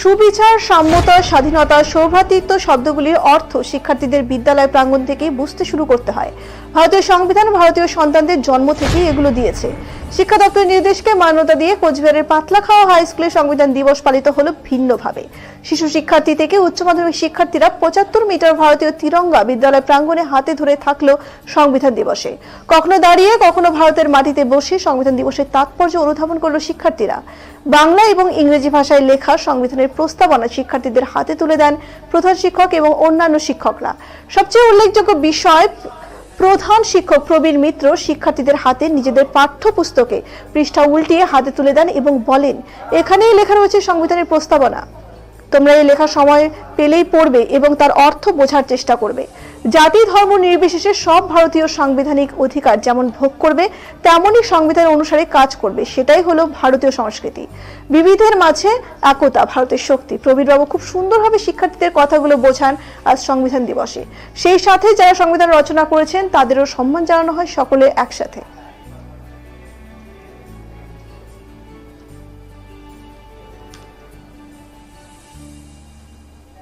সুবিচার, সাম্যতা, স্বাধীনতা সৌভ্রাতৃত্ব শব্দগুলির অর্থ শিক্ষার্থীদের বিদ্যালয় প্রাঙ্গণ থেকেই বুঝতে শুরু করতে হয়। ভারতীয় সংবিধান ভারতীয় সন্তানদের জন্ম থেকেই এগুলো দিয়েছে। শিক্ষা দপ্তরের নির্দেশকে মান্যতা দিয়ে কোচবিহারের পাতলাখাওয়া হাই স্কুলে সংবিধান দিবস পালিত হলো ভিন্নভাবে। শিশু শিক্ষার্থী থেকে উচ্চ মাধ্যমিক শিক্ষার্থীরা পঁচাত্তর মিটার ভারতীয় তিরঙ্গা বিদ্যালয় প্রাঙ্গণে হাতে ধরে থাকল সংবিধান দিবসে। কখনো দাঁড়িয়ে, কখনো ভারতের মাটিতে বসে সংবিধান দিবসের তাৎপর্য অনুধাবন করল শিক্ষার্থীরা। বাংলা এবং ইংরেজি ভাষায় লেখা সংবিধানের প্রস্তাবনা শিক্ষার্থীদের হাতে তুলে দেন প্রধান শিক্ষক এবং অন্যান্য শিক্ষকরা। সবচেয়ে উল্লেখযোগ্য বিষয় প্রধান শিক্ষক প্রবীর মিত্র শিক্ষার্থীদের হাতে নিজেদের পাঠ্যপুস্তকে পৃষ্ঠা উল্টিয়ে হাতে তুলে দেন এবং বলেন, এখানেই লেখা রয়েছে সংবিধানের প্রস্তাবনা। তোমরা এই লেখা সময় পেলেই পড়বে এবং তার অর্থ বোঝার চেষ্টা করবে। জাতি ধর্ম নির্বিশেষে সব ভারতীয় সাংবিধানিক অধিকার যেমন ভোগ করবে, তেমনই সংবিধান অনুসারে কাজ করবে। সেটাই হলো ভারতীয় সংস্কৃতি। বিবিধের মাঝে একতা, ভারতের শক্তি। প্রবীরবাবু খুব সুন্দরভাবে শিক্ষার্থীদের কথাগুলো বোঝান আজ সংবিধান দিবসে। সেই সাথে যারা সংবিধান রচনা করেছেন, তাদেরও সম্মান জানানো হয় সকলে একসাথে।